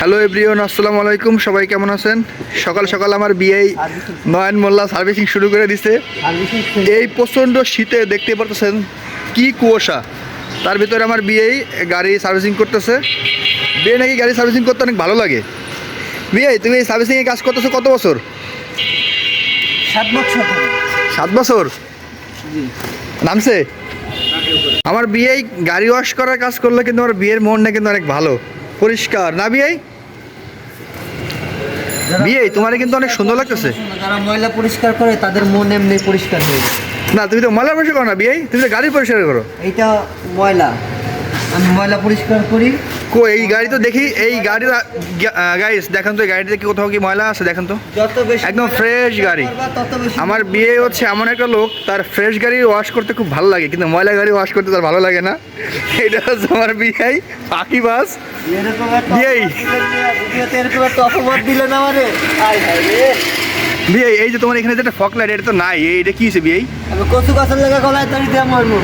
Hello everyone আসসালামু আলাইকুম। সবাই কেমন আছেন? সকাল সকাল আমার বিয়ে নয়ন মোল্লা সার্ভিসিং শুরু করে দিছে। এই প্রচণ্ড শীতে দেখতে পারতেছেন কি কুয়াশা। তার ভিতরে আমার বিয়েই গাড়ি সার্ভিসিং করতেছে। বিয়ে নাকি গাড়ি সার্ভিসিং করতে অনেক ভালো লাগে। বিয়ে তুমি এই সার্ভিসিংয়ে কাজ করতেছো কত বছর? সাত বছর। সাত বছর? নামছে? আমার বিয়ে গাড়ি ওয়াশ করার কাজ করলে কিন্তু আমার বিয়ের মনটা কিন্তু অনেক ভালো। পরিষ্কার। না বিয়ে যারা- বিয়ে তোমার কিন্তু অনেক সুন্দর লাগতেছে। যারা ময়লা পরিষ্কার করে তাদের মন এমনি পরিষ্কার হয়ে যায়। না তুমি তো ময়লা পরিষ্কার করো না বিয়ে তুমি তো গাড়ি পরিষ্কার করো। এইটা ময়লা। আমি ময়লা পরিষ্কার করি কো এই গাড়ি তো দেখি এই গাড়ি গাইস দেখেন তো এই গাড়িতে কি কোথাও কি ময়লা আছে দেখেন তো। একদম পরিষ্কার গাড়ি। আমার বিয়ে হচ্ছে এমন একটা লোক তার ফ্রেশ গাড়ি ওয়াশ করতে খুব ভালো লাগে কিন্তু ময়লা গাড়ি ওয়াশ করতে তার ভালো লাগে না। এটা হচ্ছে আমার বিয়ে পাখি বাস। বিয়েই। অপবাদ দিলেন না, ভিডিওতে এরকম একটা অপবাদ দিলেন আমারে আয় রে। বিয়ে এই যে তোমার এখানে যেটা ফক লাইট এটা তো নাই এটা কি হয়েছে বিয়ে? কচু গাছের লেগে গলায় দড়ি দিয়ে মরবো।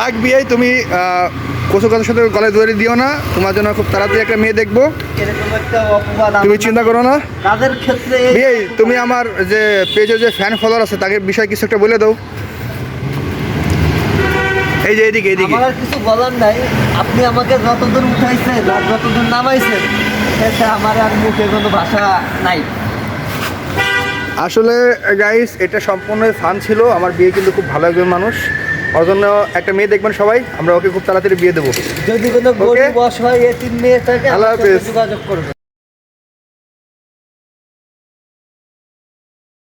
থাক বিয়ে তুমি কচু সাথে গলায় দৌড়ে দিও না। তোমার জন্য খুব তাড়াতাড়ি একটা মেয়ে দেখব। তুমি চিন্তা করো না। কাদের ক্ষেত্রে এই- বিয়ে তুমি আমার যে পেজে যে ফ্যান ফলোয়ার আছে তাকে বিষয়ে কিছু একটা বলে দাও। এই যে এদিকে এদিকে। আমার কিছু বলার নাই। আপনি আমাকে যতদূর উঠাইছেন আর যতদূর নামাইছেন এতে আমার আর মুখে কোনো ভাষা নাই। আসলে গাইস এটা সম্পূর্ণ ফান ছিল। আমার বিয়ে কিন্তু খুব ভালো একজন মানুষ। ওর জন্য একটা মেয়ে দেখবেন সবাই আমরা ওকে খুব তাড়াতাড়ি বিয়ে দেবো। যদি কোনো গরিব অসহায় এতিম মেয়ে থাকে আল্লাহ হাফেজ। যোগাযোগ করবে।